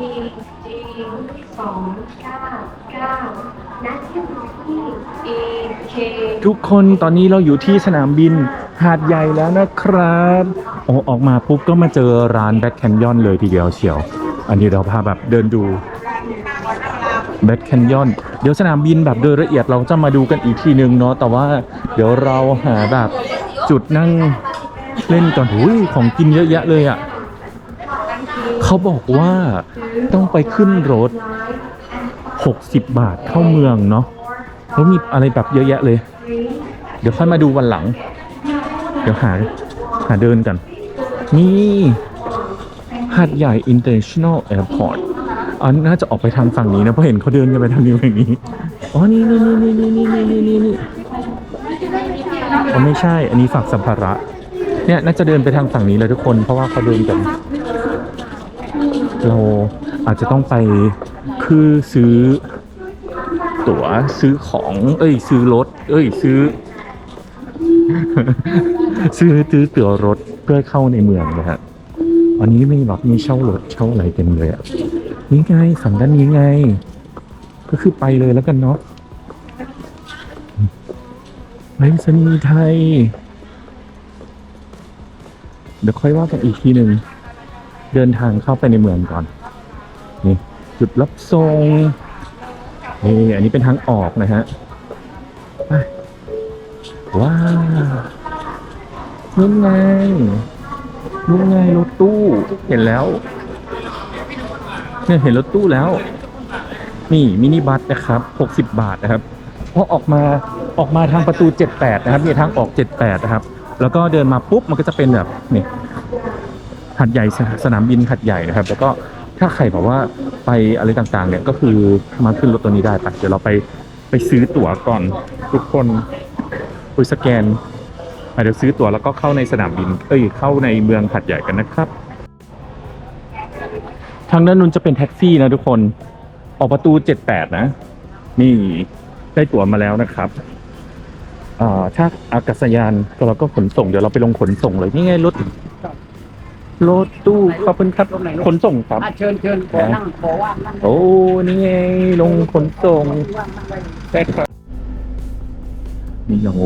G สองเก้าเก้านัดที่ยวที่ A K ทุกคนตอนนี้เราอยู่ที่สนามบินหาดใหญ่แล้วนะครับโอ้ออกมาปุ๊บก็มาเจอร้านแบ็คแคนยอนเลยทีเดียวเชียว อันนี้เราพาแบบเดินดูแบ็คแคนยอนเดี๋ยวสนามบินแบบโดยละเอียดเราจะมาดูกันอีกทีนึงเนาะแต่ว่าเดี๋ยวเราหาแบบจุดนั่งเล่นก่อนหุยของกินเยอะแยะเลยอะ่ะ เขาบอกว่าต้องไปขึ้นรถ 60 บาทเข้าเมืองเนาะเขามีอะไรแบบเยอะแยะเลย เดี๋ยวค่อยมาดูวันหลัง เดี๋ยวหาหาเดินกัน นี่หาดใหญ่ International Airport อันน่าจะออกไปทางฝั่งนี้นะเพราะเห็นเขาเดินกันไปทางนี้แบบนี้ อ๋อ นี่นี่นี่นี่นี่นี่นี่นี่นี่อ๋อไม่ใช่ อันนี้ฝั่งสัมภาระ เนี่ยน่าจะเดินไปทางฝั่งนี้เลยทุกคน เพราะว่าเขาเดินกัน เราอาจจะต้องไปคือซื้อตั๋วซื้อของ เอ้ย ซื้อรถ เอ้ย ซื้อ ซื้อซื้อตั๋วรถเพื่อเข้าในเมืองนะฮะอันนี้ไมีแบบมีเช่ารถเช่าอะไรเต็มเลยอะนี่ไงฝั่งด้านนี้ไง ก็คือไปเลยแล้วกันเนาะไปรษณีไทย เดี๋ยวค่อยว่ากันอีกทีหนึ่ง เดินทางเข้าไปในเมืองก่อน นี่จุดรับส่งนี่อันนี้เป็นทางออกนะฮะว้าวนู่นไงนู่นไงรถตู้ เห็นแล้วเนี่ยเห็นรถตู้แล้ว นี่มินิบัสนะครับ60บาทนะครับพอออกมาออกมาทางประตู 78 นะครับมีทางออก 78 นะครับ แล้วก็เดินมาปุ๊บมันก็จะเป็นแบบนี่ หัดใหญ่สนามบินหัดใหญ่นะครับ แล้วก็ถ้าใครบอกว่าไปอะไรต่างๆ เนี่ยก็คือมาขึ้นรถตัวนี้ได้ไปเดี๋ยวเราไปไปซื้อตั๋วก่อนทุกคนคุยสแกนเดี๋ยวซื้อตั๋วแล้วก็เข้าในสนามบิน เอ้ยเข้าในเมืองหัดใหญ่กันนะครับ ทางด้านนู้นจะเป็นแท็กซี่นะทุกคน ออกประตู78นะ นี่ได้ตั๋วมาแล้วนะครับอ่าถ้าอากาศยานก็เราก็ขนส่งเดี๋ยวเราไปลงขนส่งเลยนี่ไงรถ รถตู้ขอบคุณครับตรงไหนลูกขนส่งครับ อะเชิญเชิญขอนั่งขอว่างนั่งโอ้นี่ไงลงขนส่งว่างนั่งเลยได้ครับนี่ยังโอ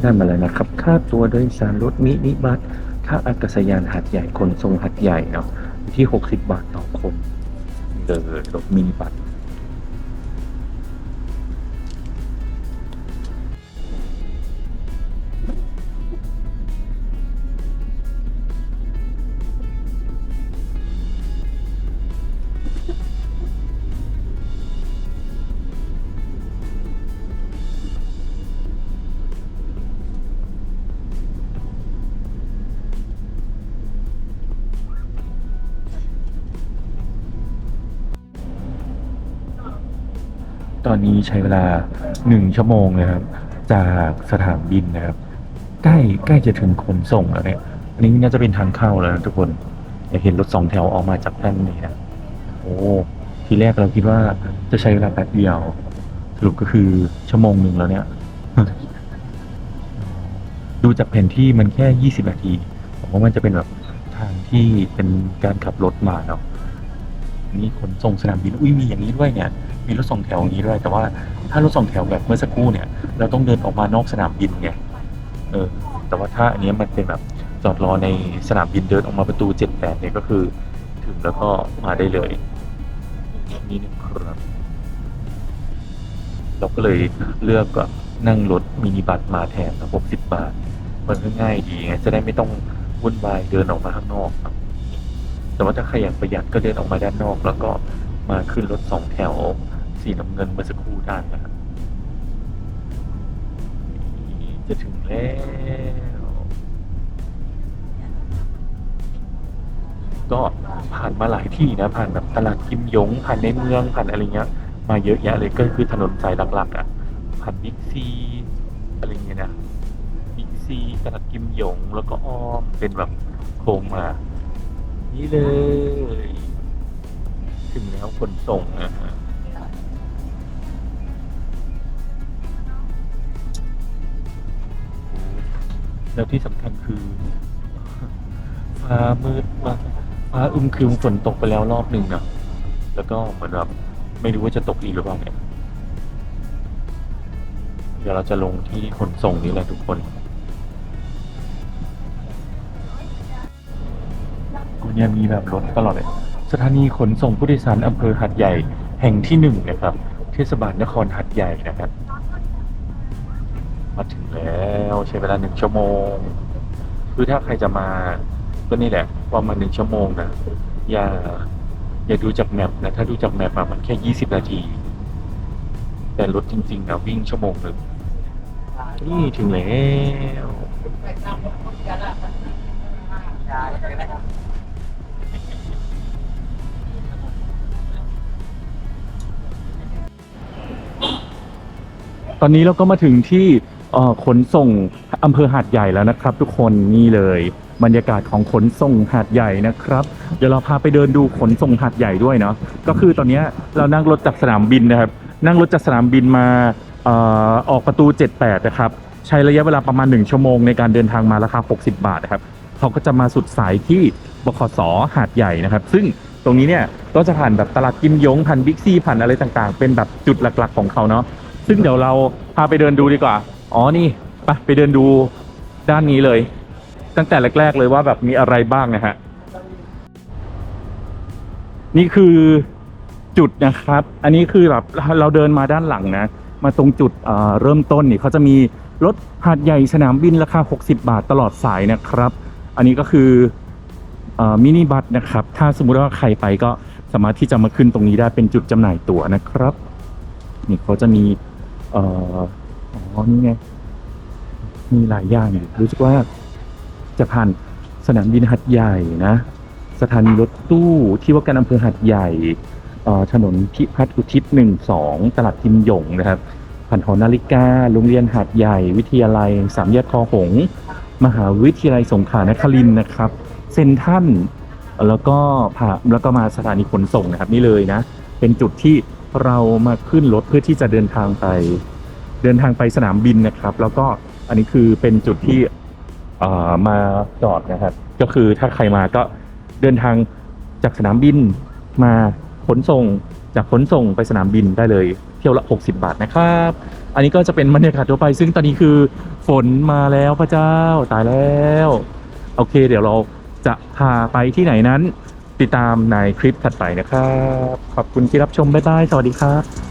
ได้มาเลยนะครับ ค่าตัวโดยสารรถมินิบัสค่าอากาศยานหัดใหญ่ขนส่งหัดใหญ่เนาะอยู่ที่ 60 บาทต่อคนเดินรถมินิบัส ตอนนี้ใช้เวลาหนึ่งชั่วโมงนะครับ จากสถานบินนะครับ ใกล้ใกล้จะถึงขนส่งแล้วเนี่ยอันนี้น่าจะเป็นทางเข้าแล้วนะทุกคนอยากเห็นรถสองแถวออกมาจากด้านนี้นะโอ้ทีแรกเราคิดว่าจะใช้เวลาแป๊บเดียว สรุปก็คือชั่วโมงหนึ่งแล้วเนี่ย ดูจากแผนที่มันแค่ยี่สิบนาทีผมว่ามันจะเป็นแบบทางที่เป็นการขับรถมาเนาะ นี่ขนส่งสนามบินอุ้ยมีอย่างนี้ด้วยเนี่ยมีรถสองแถวอย่างนี้ด้วย แต่ว่าถ้ารถสองแถวแบบเมื่อสักครู่เนี่ย เราต้องเดินออกมานอกสนามบินไงเออแต่ว่าถ้าอันนี้มันเป็นแบบจอดรอในสนามบินเดินออกมาประตูเจ็ดแปดเนี่ยก็คือ ถึงแล้วก็มาได้เลยนี่นะครับเราก็เลยเลือกก็นั่งรถมินิบัสมาแทนหกสิบบาท มันก็ง่ายดีไงจะได้ไม่ต้องวุ่นวายเดินออกมาข้างนอกครับ แต่ว่าถ้าใครอยากประหยัดก็เดินออกมาด้านนอก แล้วก็มาขึ้นรถสองแถวสีน้ำเงินเมื่อสักครู่ได้นะครับจะถึงแล้วก็ผ่านมาหลายที่นะผ่านแบบตลาดกิมยง ผ่านในเมืองผ่านอะไรเงี้ย มาเยอะแยะเลยก็คือถนนสายหลักๆอะผ่านบิ๊กซีอะไรเงี้ยนะบิ๊กซีตลาดกิมยงแล้วก็อ้อมเป็นแบบโค้งมา นี่เลย ถึงแล้วขนส่งนะฮะแล้วที่สำคัญคือ ฟ้ามืดมากฟ้าอึมครึมฝนตกไปแล้วรอบหนึ่งนะแล้วก็เหมือนแบบไม่รู้ว่าจะตกอีกหรือเปล่าเนี่ย เดี๋ยวเราจะลงที่ขนส่งนี่แหละทุกคน เนี่ยมีแบบรถตลอดเลยสถานีขนส่งผู้โดยสารอำเภอหัดใหญ่แห่งที่หนึ่งนะครับ เทศบาลนครหัดใหญ่นะครับ มาถึงแล้วใช้เวลาหนึ่งชั่วโมง คือถ้าใครจะมาก็นี่แหละประมาณหนึ่งชั่วโมงนะ อย่า อย่าดูจากแมปนะ ถ้าดูจากแมปอะมันแค่ยี่สิบนาที แต่รถจริงๆนะวิ่งชั่วโมงหนึ่งนี่ถึงแล้ว ตอนนี้เราก็มาถึงที่ขนส่งอำเภอหาดใหญ่แล้วนะครับ ทุกคนนี่เลย บรรยากาศของขนส่งหาดใหญ่นะครับ เดี๋ยวเราพาไปเดินดูขนส่งหาดใหญ่ด้วยเนาะก็คือตอนนี้เรานั่งรถจากสนามบินนะครับ นั่งรถจากสนามบินมาออออกประตู 78 นะครับ ใช้ระยะเวลาประมาณ 1 ชั่วโมงในการเดินทางมาราคา 60 บาทนะครับเขาก็จะมาสุดสายที่บขสหาดใหญ่นะครับ ซึ่งตรงนี้เนี่ยก็จะผ่านแบบตลาดกิมยงผ่านบิ๊กซีผ่านอะไรต่างๆ เป็นแบบจุดหลักๆของเขาเนาะ ซึ่งเดี๋ยวเราพาไปเดินดูดีกว่า อ๋อนี่ไปไปเดินดูด้านนี้เลย ตั้งแต่แรก ๆ เลยว่าแบบมีอะไรบ้างนะฮะ นี่คือจุดนะครับ อันนี้คือแบบเราเดินมาด้านหลังนะ มาตรงจุดเเริ่มต้นนี่เขาจะมีรถหาดใหญ่สนามบินราคา 60 บาทตลอดสายนะครับ อันนี้ก็คือเอ่อมินิบัสนะครับ ถ้าสมมุติว่าใครไปก็สามารถที่จะมาขึ้นตรงนี้ได้เป็นจุดจำหน่ายตั๋วนะครับ นี่เขาจะมี เอ่ออ๋อนี่ไง มีหลายอย่างอยู่รู้สึกว่าจะผ่านสนามบินหัดใหญ่นะ สถานีรถตู้ที่ว่าการอำเภอหัดใหญ่เอ่อถนนพิพัฒน์อุทิศหนึ่งสองตลาดกิมหยงนะครับ ผ่านหอนาฬิกา โรงเรียนหัดใหญ่ วิทยาลัย สามแยกคอหงส์มหาวิทยาลัยสงขลานครินทร์นะครับ เซนทรันแล้วก็ผ่าแล้วก็มาสถานีขนส่งนะครับ นี่เลยนะ เป็นจุดที่ เรามาขึ้นรถเพื่อที่จะเดินทางไป เดินทางไปสนามบินนะครับ แล้วก็อันนี้คือเป็นจุดที่เอ่อมาจอดนะครับ ก็คือถ้าใครมาก็เดินทางจากสนามบินมาขนส่งจากขนส่งไปสนามบินได้เลย เที่ยวละ 60 บาทนะครับ อันนี้ก็จะเป็นบรรยากาศทั่วไป ซึ่งตอนนี้คือฝนมาแล้วพระเจ้าตายแล้ว โอเค เดี๋ยวเราจะพาไปที่ไหนนั้น ติดตามในคลิปถัดไปนะครับ ขอบคุณที่รับชม บ๊ายบาย สวัสดีครับ